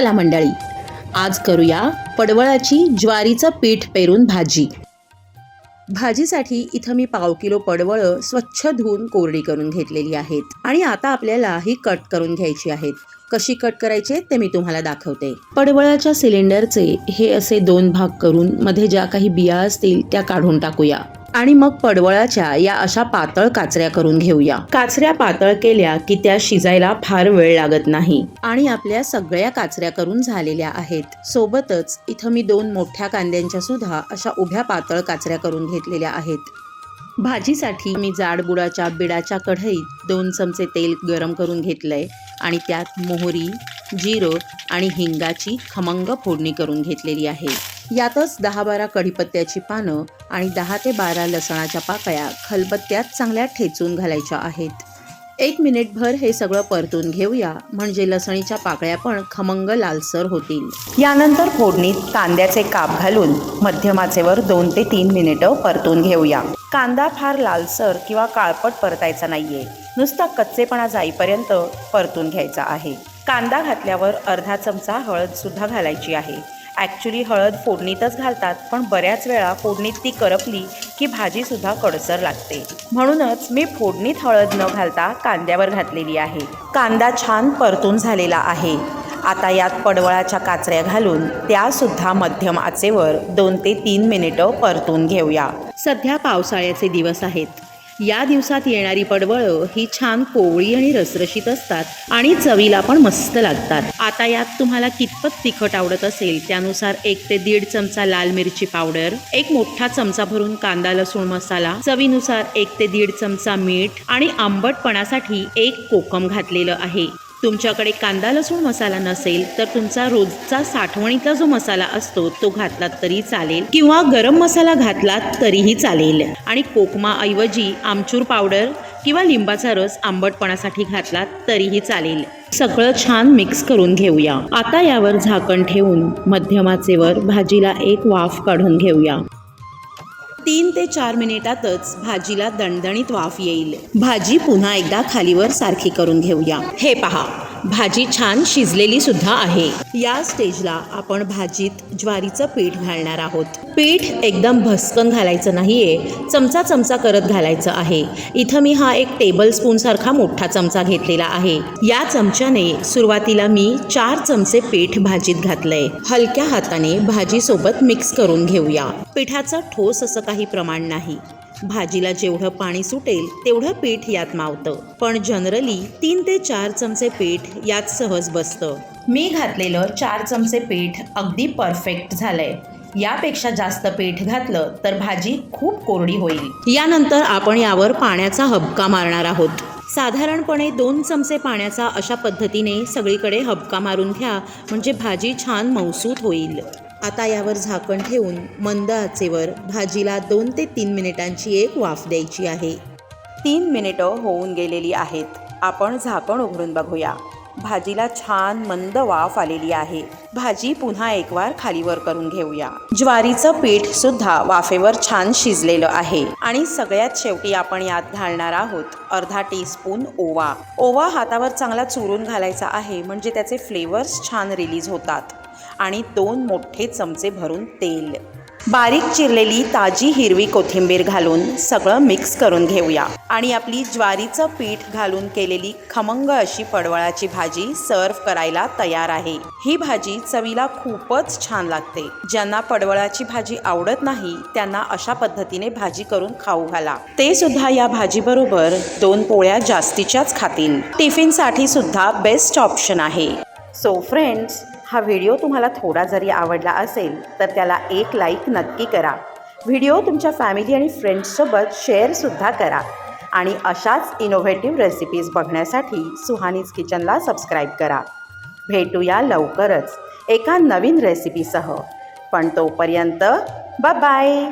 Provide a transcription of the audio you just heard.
चला मंडळी. आज करूया पडवळाची ज्वारीचं पीठ पेरून भाजी. भाजीसाठी इथं मी पाव किलो पडवळं स्वच्छ धुवून कोरडी करून घेतलेली आहेत आणि आता आपल्याला ही कट करून घ्यायची आहेत. कशी कट करायचे ते मी तुम्हाला दाखवते. पडवळाच्या सिलेंडरचे हे असे दोन भाग करून मध्ये ज्या काही बिया असतील त्या काढून टाकूया. आणि मग पडवळाच्या या अशा पातळ काचऱ्या करून घेऊया. काचऱ्या पातळ केल्या की त्या शिजायला फार वेळ लागत नाही. आणि आपल्या सगळ्या काचऱ्या करून झालेल्या आहेत. सोबतच इथं मी दोन मोठ्या कांद्यांच्या सुद्धा अशा उभ्या पातळ काचऱ्या करून घेतलेल्या आहेत. भाजीसाठी मी जाडबुडाच्या बिडाच्या कढईत दोन चमचे तेल गरम करून घेतलंय आणि त्यात मोहरी जिरं आणि हिंगाची खमंग फोडणी करून घेतलेली आहे. यातच दहा बारा कढीपत्त्याची पानं आणि दहा ते बारा लसणाच्या पाकळ्या खलबत्त्यात चांगल्या ठेचून घालायच्या आहेत. एक मिनिटभर हे सगळं परतून घेऊया म्हणजे लसणीच्या पाकळ्या पण खमंग लालसर होतील. यानंतर फोडणीत कांद्याचे काप घालून मध्यमाचेवर दोन ते तीन मिनिटं परतून घेऊया. कांदा फार लालसर किंवा काळपट परतायचा नाहीये. नुसता कच्चेपणा जाईपर्यंत परतून घ्यायचा आहे. कांदा घातल्यावर अर्धा चमचा हळदसुद्धा घालायची आहे. ॲक्च्युली हळद फोडणीतच घालतात पण बऱ्याच वेळा फोडणीत ती करपली की भाजीसुद्धा कडसर लागते. म्हणूनच मी फोडणीत हळद न घालता कांद्यावर घातलेली आहे. कांदा छान परतून झालेला आहे. आता यात पडवळाच्या काचऱ्या घालून त्यासुद्धा मध्यम आचेवर दोन ते तीन मिनिटं परतून घेऊया. सध्या पावसाळ्याचे दिवस आहेत. या दिवसात येणारी पडवळं ही छान कोवळी आणि रसरशीत असतात आणि चवीला पण मस्त लागतात. आता यात तुम्हाला कितपत तिखट आवडत असेल त्यानुसार एक ते दीड चमचा लाल मिरची पावडर एक मोठा चमचा भरून कांदा लसूण मसाला चवीनुसार एक ते दीड चमचा मीठ आणि आंबटपणासाठी एक कोकम घातलेलं आहे. तुमच्याकडे कांदा लसूण मसाला नसेल तर तुमचा रोजचा साठवणीतला जो मसाला असतो तो घातलात तरी चालेल किंवा गरम मसाला घातलात तरीही चालेल. आणि कोकमाऐवजी आमचूर पावडर किंवा लिंबाचा रस आंबटपणासाठी घातला तरीही चालेल. सगळं छान मिक्स करून घेऊया. आता यावर झाकण ठेवून मध्यमाचेवर भाजीला एक वाफ काढून घेऊया. तीन ते चार मिनिटातच भाजीला दणदणीत वाफ येईल. भाजी पुन्हा एकदा खालीवर सारखी करून घेऊया. हे पहा. भाजी छान शिजलेली सुद्धा आहे. या स्टेजला आपण भाजीत ज्वारीचं पीठ घालणार आहोत. पीठ एकदम भस्कन घालायचं नाहीये चमचा चमचा करत घालायचं आहे. इथं मी हा एक टेबल स्पून सारखा मोठा चमचा घेतलेला आहे. या चमच्याने सुरुवातीला मी चार चमचे पीठ भाजीत घातलंय. हलक्या हाताने भाजी सोबत मिक्स करून घेऊया. पिठाचं ठोस असं काही प्रमाण नाही. भाजीला जेवढं पाणी सुटेल तेवढं पीठ यात मावतं. पण जनरली तीन ते चार चमचे पीठ यात सहज बसतं. मी घातलेलं चार चमचे पीठ अगदी परफेक्ट झालंय. यापेक्षा जास्त पीठ घातलं तर भाजी खूप कोरडी होईल. यानंतर आपण यावर पाण्याचा हबका मारणार आहोत. साधारणपणे दोन चमचे पाण्याचा अशा पद्धतीने सगळीकडे हबका मारून घ्या म्हणजे भाजी छान मौसूत होईल. आता यावर झाकण ठेवून मंद आचेवर भाजीला दोन ते तीन मिनिटांची एक वाफ द्यायची आहे. तीन मिनिटं होऊन गेलेली आहेत. आपण झाकण उघडून बघूया. भाजीला छान मंद वाफ आलेली आहे. भाजी पुन्हा एक वार खालीवर करून घेऊया. ज्वारीचं पीठ सुद्धा वाफेवर छान शिजलेलं आहे. आणि सगळ्यात शेवटी आपण यात घालणार आहोत अर्धा टीस्पून ओवा. ओवा हातावर चांगला चुरून घालायचा आहे म्हणजे त्याचे फ्लेवर्स छान रिलीज होतात. आणि दोन मोठे चमचे भरून तेल. बारीक चिरलेली ताजी हिरवी कोथिंबीर घालून सगळं मिक्स करून घेऊया. आणि आपली ज्वारीचं पीठ घालून केलेली खमंग अशी पडवळाची भाजी सर्व्ह करायला तयार आहे. ही भाजी चवीला खूपच छान लागते. ज्यांना पडवळाची भाजी आवडत नाही त्यांना अशा पद्धतीने भाजी करून खाऊ घाला. ते सुद्धा या भाजी बरोबर दोन पोळ्या जास्तीच्याच खातील. टिफिनसाठी सुद्धा बेस्ट ऑप्शन आहे. सो फ्रेंड्स हा व्हिडिओ तुम्हाला थोडा जरी आवडला असेल तर त्याला एक लाईक नक्की करा. व्हिडिओ तुमच्या फॅमिली आणि फ्रेंड्ससोबत शेअरसुद्धा करा. आणि अशाच इनोव्हेटिव्ह रेसिपीज बघण्यासाठी सुहानीज किचनला सबस्क्राईब करा. भेटूया लवकरच एका नवीन रेसिपीसह पण तोपर्यंत बाय